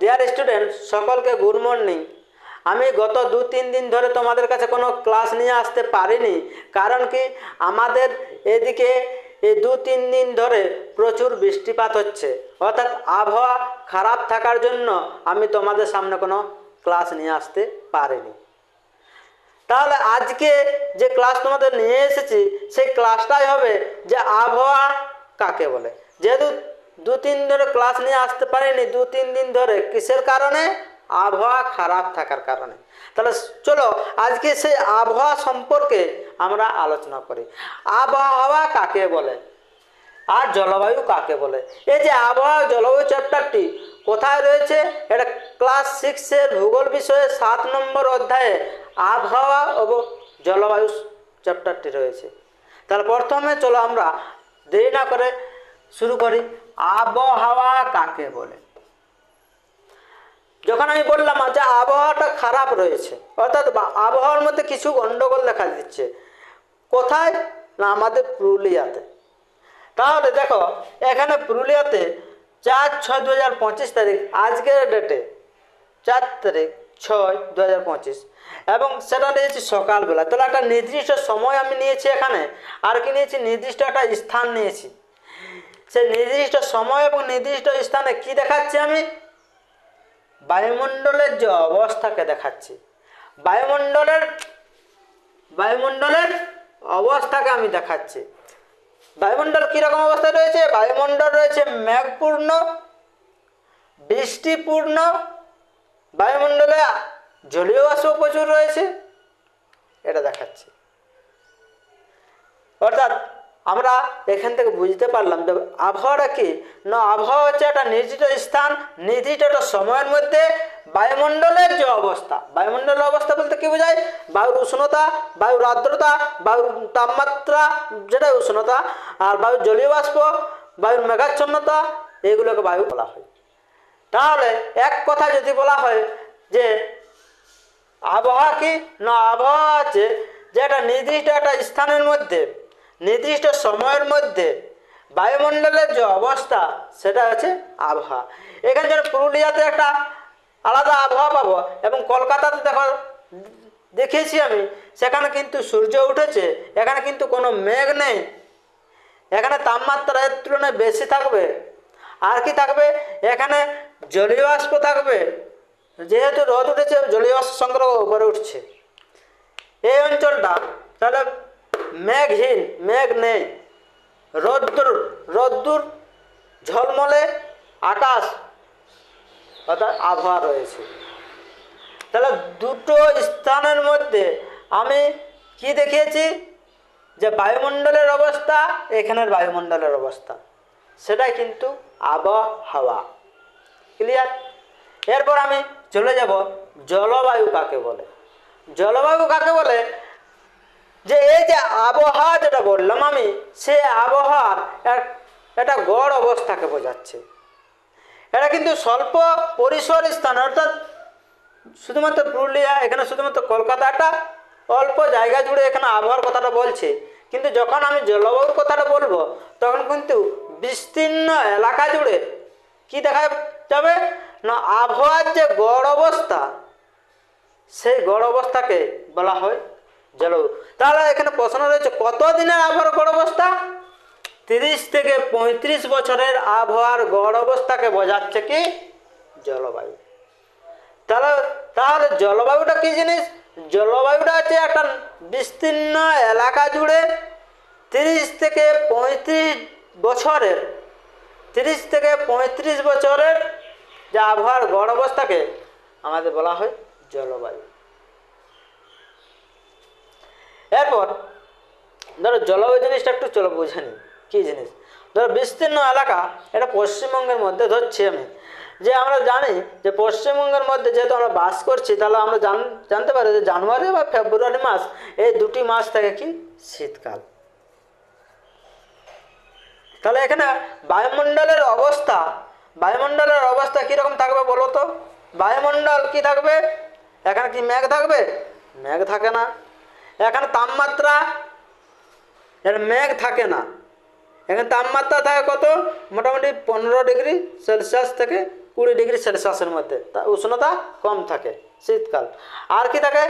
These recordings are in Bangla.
ডিয়ার স্টুডেন্ট সকলকে গুড মর্নিং আমি গত দু, তিন দিন ধরে তোমাদের কাছে কোনো ক্লাস নিয়ে আসতে পারিনি। কারণ কি? আমাদের এদিকে এই দু, তিন দিন ধরে প্রচুর বৃষ্টিপাত হচ্ছে। অর্থাৎ আবহাওয়া খারাপ থাকার জন্য আমি তোমাদের সামনে কোনো ক্লাস নিয়ে আসতে পারিনি। তাহলে আজকে যে ক্লাস তোমাদের নিয়ে এসেছি, সেই ক্লাসটাই হবে যে আবহাওয়া কাকে বলে? যেহেতু দু তিন ধরে ক্লাস নিয়ে আসতে পারিনি দু তিন দিন ধরে। কিসের কারণে? আবহাওয়া খারাপ থাকার কারণে। তাহলে চলো, আজকে সেই আবহাওয়া সম্পর্কে আমরা আলোচনা করি। আবহাওয়া কাকে বলে? আর জলবায়ু কাকে বলে? এই যে আবহাওয়া জলবায়ু চ্যাপ্টারটি কোথায় রয়েছে? এটা ক্লাস সিক্সের ভূগোল বিষয়ে সাত নম্বর অধ্যায়ে আবহাওয়া ও জলবায়ু চ্যাপ্টারটি রয়েছে। তাহলে প্রথমে চলো আমরা দেরি না করে শুরু করি। আবহাওয়া কাকে বলে? যখন আমি বললাম যে আবহাওয়াটা খারাপ রয়েছে। অর্থাৎ আবহাওয়ার মধ্যে কিছু গণ্ডগোল দেখা দিচ্ছে। কোথায়? না, আমাদের পুরুলিয়াতে। তাহলে দেখো, এখানে পুরুলিয়াতে চার ছয় দু হাজার পঁচিশ তারিখ, আজকের ডেটে চার তারিখ ছয় দু হাজার পঁচিশ। এবং সেটা নিয়েছি সকালবেলা। তাহলে একটা নির্দিষ্ট সময় আমি নিয়েছি এখানে। আর কি নিয়েছি? নির্দিষ্ট একটা স্থান নিয়েছি। সেই নির্দিষ্ট সময় এবং নির্দিষ্ট স্থানে কি দেখাচ্ছি আমি? বায়ুমণ্ডলের যে অবস্থাকে দেখাচ্ছি। বায়ুমণ্ডলের বায়ুমণ্ডলের অবস্থাকে আমি দেখাচ্ছি। বায়ুমণ্ডল কীরকম অবস্থায় রয়েছে? বায়ুমণ্ডল রয়েছে মেঘপূর্ণ, বৃষ্টিপূর্ণ, বায়ুমণ্ডলে জলীয় বাষ্প প্রচুর রয়েছে। এটা দেখাচ্ছে। অর্থাৎ আমরা এখান থেকে বুঝতে পারলাম যে আবহাওয়াটা কি? না, আবহাওয়া হচ্ছে একটা নির্দিষ্ট স্থান, নির্দিষ্ট একটা সময়ের মধ্যে বায়ুমণ্ডলের যে অবস্থা। বায়ুমণ্ডলের অবস্থা বলতে কি বোঝায়? বায়ুর উষ্ণতা, বায়ুর আর্দ্রতা, বায়ুর তাপমাত্রা যেটা উষ্ণতা, আর বায়ুর জলীয় বাষ্প, বায়ুর মেঘাচ্ছন্নতা, এগুলোকে বায়ু বলা হয়। তাহলে এক কথা যদি বলা হয় যে আবহাওয়া কি? না, আবহাওয়া আছে যে একটা নির্দিষ্ট একটা স্থানের মধ্যে নির্দিষ্ট সময়ের মধ্যে বায়ুমণ্ডলের যে অবস্থা, সেটা হচ্ছে আবহাওয়া। এখানে যেন পুরুলিয়াতে একটা আলাদা আবহাওয়া পাবো এবং কলকাতাতে দেখো দেখেছি আমি, সেখানে কিন্তু সূর্য উঠেছে, এখানে কিন্তু কোনো মেঘ নেই। এখানে তাপমাত্রা এর তুলনায় বেশি থাকবে। আর কি থাকবে? এখানে জলীয় বাষ্প থাকবে। যেহেতু রোদ উঠেছে জলীয় বাষ্প সংগ্রহ উপরে উঠছে। এই অঞ্চলটা, তাহলে মেঘহীন মেঘ নেই। রোদ্দুর রোদ্দুর, ঝলমলে আকাশ, অর্থাৎ আবহাওয়া রয়েছে। তাহলে দুটো স্থানের মধ্যে আমি কি দেখিয়েছি? যে বায়ুমণ্ডলের অবস্থা, এখানের বায়ুমণ্ডলের অবস্থা। সেটাই কিন্তু আবহাওয়া। ক্লিয়ার এরপর আমি চলে যাব জলবায়ু কাকে বলে? জলবায়ু কাকে বলে? যে এই যে আবহাওয়া যেটা বললাম আমি, সে আবহাওয়ার একটা গড় অবস্থাকে বোঝাচ্ছে। এটা কিন্তু স্বল্প পরিসর স্থান, অর্থাৎ শুধুমাত্র পুরুলিয়া, এখানে শুধুমাত্র কলকাতাটা অল্প জায়গা জুড়ে এখানে আবহাওয়ার কথাটা বলছে। কিন্তু যখন আমি জলবায়ুর কথাটা বলব, তখন কিন্তু বিস্তীর্ণ এলাকা জুড়ে কি দেখা যাবে? না, আবহাওয়ার যে গড় অবস্থা, সেই গড় অবস্থাকে বলা হয় জলবায়ু তাহলে এখানে প্রশ্ন রয়েছে কত দিনের আবহাওয়ার গড় অবস্থা? তিরিশ থেকে পঁয়ত্রিশ বছরের আবহাওয়ার গড় অবস্থাকে বোঝাচ্ছে কি? জলবায়ু। তাহলে তাহলে জলবায়ুটা কি জিনিস? জলবায়ুটা হচ্ছে একটা বিস্তীর্ণ এলাকা জুড়ে তিরিশ থেকে পঁয়ত্রিশ বছরের, তিরিশ থেকে পঁয়ত্রিশ বছরের যে আবহাওয়ার গড় অবস্থাকে আমাদের বলা হয় জলবায়ু। এরপর, ধরো জলবায়ু জিনিসটা একটু চলো বুঝে নিই কী জিনিস? ধরো বিস্তীর্ণ এলাকা, এটা পশ্চিমবঙ্গের মধ্যে ধরছি আমি যে আমরা জানি যে পশ্চিমবঙ্গের মধ্যে যেহেতু আমরা বাস করছি, তাহলে আমরা জান, জানতে পারি যে জানুয়ারি বা ফেব্রুয়ারি মাস, এই দুটি মাস থাকে কি? শীতকাল। তাহলে এখানে বায়ুমণ্ডলের অবস্থা বায়ুমণ্ডলের অবস্থা কীরকম থাকবে বলো তো? বায়ুমণ্ডল কি থাকবে? এখানে কি মেঘ থাকবে? মেঘ থাকে না। এখানে তাপমাত্রা এর মেঘ থাকে না। এখানে তাপমাত্রা থাকে কত? মোটামুটি পনেরো ডিগ্রি সেলসিয়াস থেকে কুড়ি ডিগ্রি সেলসিয়াসের মধ্যে। তা উষ্ণতা কম থাকে শীতকাল। আর কি থাকে?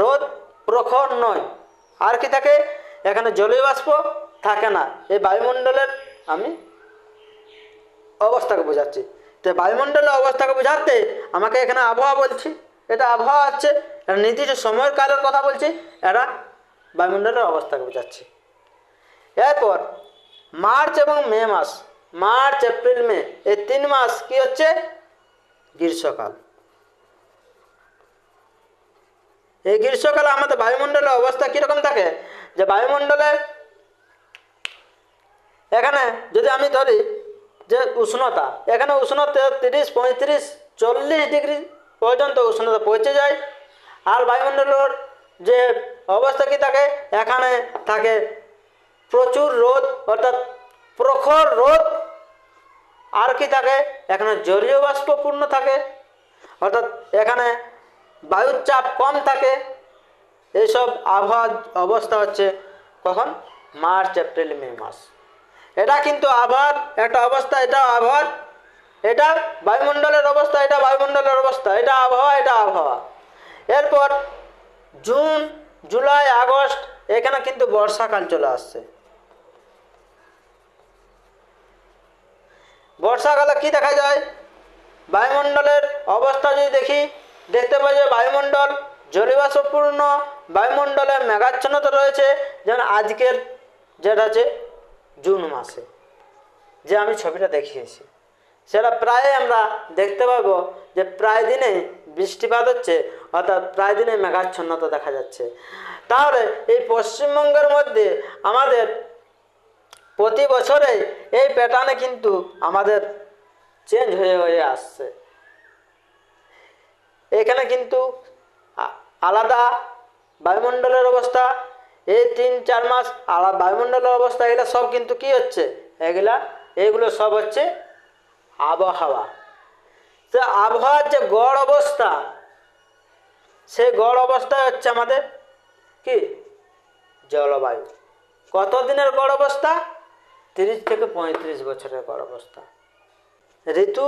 রোদ প্রখর নয়। আর কি থাকে? এখানে জলীয় বাষ্প থাকে না। এই বায়ুমণ্ডলের আমি অবস্থাকে বোঝাচ্ছি। তো বায়ুমণ্ডলের অবস্থাকে বোঝাতে আমাকে এখানে আবহাওয়া বলছি। এটা আবহাওয়া এটা নির্দিষ্ট সময়ের কালের কথা বলছি এটা বায়ুমণ্ডলের অবস্থাকে বোঝাচ্ছি। এরপর, মার্চ এবং মে মাস, মার্চ, এপ্রিল, মে, এই তিন মাস কি হচ্ছে? গ্রীষ্মকাল। এই গ্রীষ্মকালে আমাদের বায়ুমণ্ডলের অবস্থা কীরকম থাকে? যে বায়ুমণ্ডলের এখানে যদি আমি ধরি যে উষ্ণতা, এখানে উষ্ণতা তিরিশ, পঁয়ত্রিশ, চল্লিশ ডিগ্রি পর্যন্ত উষ্ণতা পৌঁছে যায়। আর বায়ুমণ্ডলের যে অবস্থা কি থাকে? এখানে থাকে প্রচুর রোদ, অর্থাৎ প্রখর রোদ। আর কি থাকে? এখানে জলীয় বাষ্পপূর্ণ থাকে, অর্থাৎ এখানে বায়ুর চাপ কম থাকে। এইসব আবহাওয়ার অবস্থা হচ্ছে কখন? মার্চ, এপ্রিল, মে মাস। এটা কিন্তু আবহাওয়ার একটা অবস্থা এটা আবহাওয়ার। এটা বায়ুমণ্ডলের অবস্থা, এটা বায়ুমণ্ডলের অবস্থা, এটা আবহাওয়া এটা আবহাওয়া। এরপর জুন, জুলাই, আগস্ট, এখানে কিন্তু বর্ষাকাল চলে আসছে। বর্ষাকালে কি দেখা যায়? বায়ুমণ্ডলের অবস্থা যদি দেখি, দেখতে পাই যে বায়ুমণ্ডল জলীয়বাষ্পপূর্ণ, বায়ুমণ্ডলে মেঘাচ্ছন্নতা রয়েছে, যেমন আজকের যেটা আছে জুন মাসে, যে আমি ছবিটা দেখিয়েছি। সেটা প্রায় আমরা দেখতে পাবো যে প্রায় দিনে বৃষ্টিপাত হচ্ছে, অর্থাৎ প্রায় দিনে মেঘাচ্ছন্নতা দেখা যাচ্ছে। তাহলে এই পশ্চিমবঙ্গের মধ্যে আমাদের প্রতি বছরে এই প্যাটার্নে কিন্তু আমাদের চেঞ্জ হয়ে হয়ে আসছে। এখানে কিন্তু আলাদা বায়ুমণ্ডলের অবস্থা, এই তিন, চার মাস আলাদা বায়ুমণ্ডলের অবস্থা, এগুলো সব কিন্তু কি হচ্ছে? এগুলা, এগুলো সব হচ্ছে আবহাওয়া। তো আবহাওয়ার যে গড় অবস্থা, সেই গড় অবস্থা হচ্ছে আমাদের কি? জলবায়ু। কত দিনের গড় অবস্থা? তিরিশ থেকে পঁয়ত্রিশ বছরের গড় অবস্থা। ঋতু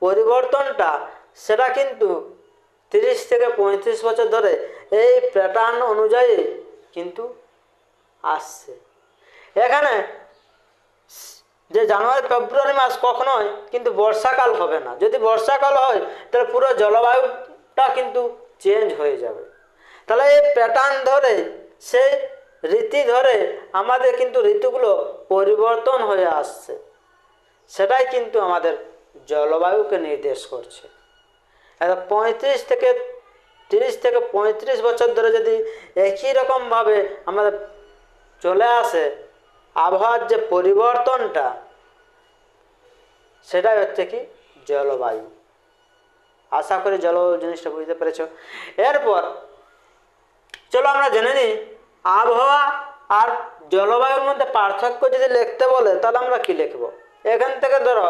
পরিবর্তনটা, সেটা কিন্তু তিরিশ থেকে পঁয়ত্রিশ বছর ধরে এই প্যাটার্ন অনুযায়ী কিন্তু আসছে। এখানে যে জানুয়ারি, ফেব্রুয়ারি মাস কখনোই কিন্তু বর্ষাকাল হবে না। যদি বর্ষাকাল হয়, তাহলে পুরো জলবায়ুটা কিন্তু চেঞ্জ হয়ে যাবে। তাহলে এই প্যাটার্ন ধরে, সেই রীতি ধরে আমাদের কিন্তু ঋতুগুলো পরিবর্তন হয়ে আসছে। সেটাই কিন্তু আমাদের জলবায়ুকে নির্দেশ করছে। এটা পঁয়ত্রিশ থেকে তিরিশ থেকে পঁয়ত্রিশ বছর ধরে যদি একই রকমভাবে আমাদের চলে আসে, আবহাওয়ার যে পরিবর্তনটা সেটাই হচ্ছে কি জলবায়ু। আশা করি জলবায়ু জিনিসটা বুঝতে পেরেছ। এরপর চলো আমরা জেনে নিই, আবহাওয়া আর জলবায়ুর মধ্যে পার্থক্য যদি লিখতে বলে, তাহলে আমরা কি লিখব? এখান থেকে ধরো,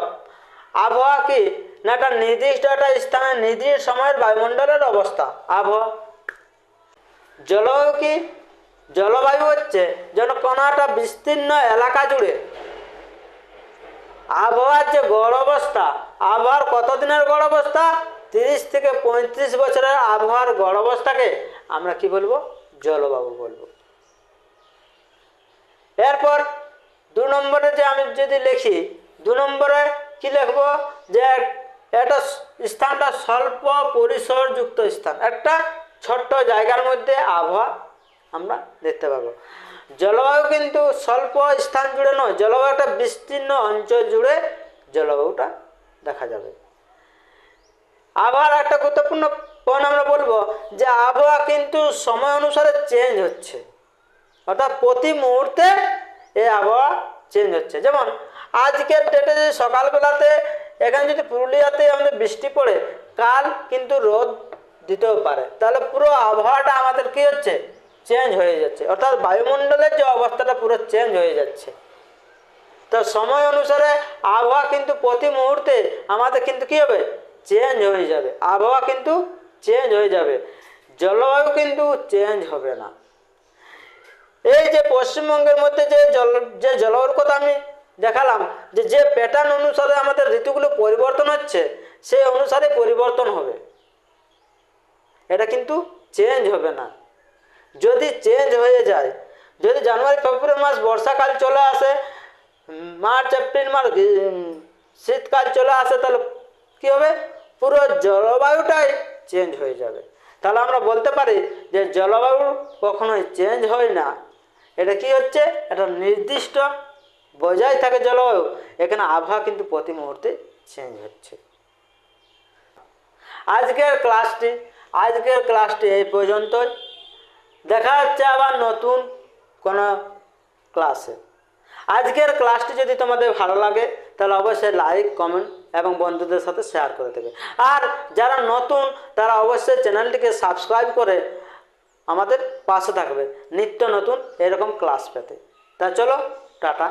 আবহাওয়া কি না একটা নির্দিষ্ট একটা স্থানের নির্দিষ্ট সময়ের বায়ুমণ্ডলের অবস্থা? আবহাওয়া। জলবায়ু কি? জলবায়ু হচ্ছে যেন কোনো একটা বিস্তীর্ণ এলাকা জুড়ে আবহাওয়ার যে গড় অবস্থা, আবহাওয়ার কতদিনের গড় অবস্থা? তিরিশ থেকে পঁয়ত্রিশ বছরের আবহাওয়ার গড় অবস্থাকে আমরা কি বলব? জলবায়ু বলব। এরপর দু নম্বরে যে আমি যদি লিখি, দু নম্বরে কি লিখব? যে এটা স্থানটা স্বল্প পরিসরযুক্ত স্থান, একটা ছোট্ট জায়গার মধ্যে আবহাওয়া আমরা দেখতে পাবো। জলবায়ু কিন্তু স্বল্প স্থান জুড়ে নয় জলবায়ুটা বিস্তীর্ণ অঞ্চল জুড়ে জলবায়ুটা দেখা যাবে। আবহাওয়ার একটা গুরুত্বপূর্ণ পয়েন্ট আমরা বলব যে আবহাওয়া কিন্তু সময় অনুসারে চেঞ্জ হচ্ছে। অর্থাৎ প্রতি মুহূর্তে এই আবহাওয়া চেঞ্জ হচ্ছে। যেমন আজকের ডেটে যদি সকালবেলাতে, এখানে যদি পুরুলিয়াতে আমাদের বৃষ্টি পড়ে, কাল কিন্তু রোদ দিতেও পারে। তাহলে পুরো আবহাওয়াটা আমাদের কি হচ্ছে? চেঞ্জ হয়ে যাচ্ছে। অর্থাৎ বায়ুমণ্ডলের যে অবস্থাটা পুরো চেঞ্জ হয়ে যাচ্ছে। তো সময় অনুসারে আবহাওয়া কিন্তু প্রতি মুহূর্তে আমাদের কিন্তু কী হবে? চেঞ্জ হয়ে যাবে। আবহাওয়া কিন্তু চেঞ্জ হয়ে যাবে। জলবায়ু কিন্তু চেঞ্জ হবে না। এই যে পশ্চিমবঙ্গের মধ্যে যে জল, যে জলবায়ুর কথা আমি দেখালাম, যে যে প্যাটার্ন অনুসারে আমাদের ঋতুগুলো পরিবর্তন হচ্ছে, সেই অনুসারে পরিবর্তন হবে। এটা কিন্তু চেঞ্জ হবে না। যদি চেঞ্জ হয়ে যায়, যদি জানুয়ারি, ফেব্রুয়ারি মাস বর্ষাকাল চলে আসে, মার্চ, এপ্রিল মাস শীতকাল চলে আসে, তাহলে কী হবে? পুরো জলবায়ুটাই চেঞ্জ হয়ে যাবে। তাহলে আমরা বলতে পারি যে জলবায়ু কখনোই চেঞ্জ হয় না। এটা কি হচ্ছে? এটা নির্দিষ্ট বজায় থাকে জলবায়ু। এখানে আবহাওয়া কিন্তু প্রতি মুহূর্তে চেঞ্জ হচ্ছে। আজকের ক্লাসটি আজকের ক্লাসটি এই পর্যন্তই। দেখা যাচ্ছে আবার নতুন কোনো ক্লাসে। আজকের ক্লাসটি যদি তোমাদের ভালো লাগে, তাহলে অবশ্যই লাইক কমেন্ট এবং বন্ধুদের সাথে শেয়ার করে দেবে। আর যারা নতুন, তারা অবশ্যই চ্যানেলটিকে সাবস্ক্রাইব করে আমাদের পাশে থাকবে। নিত্য নতুন এরকম ক্লাস পেতে। তা চলো, টাটা।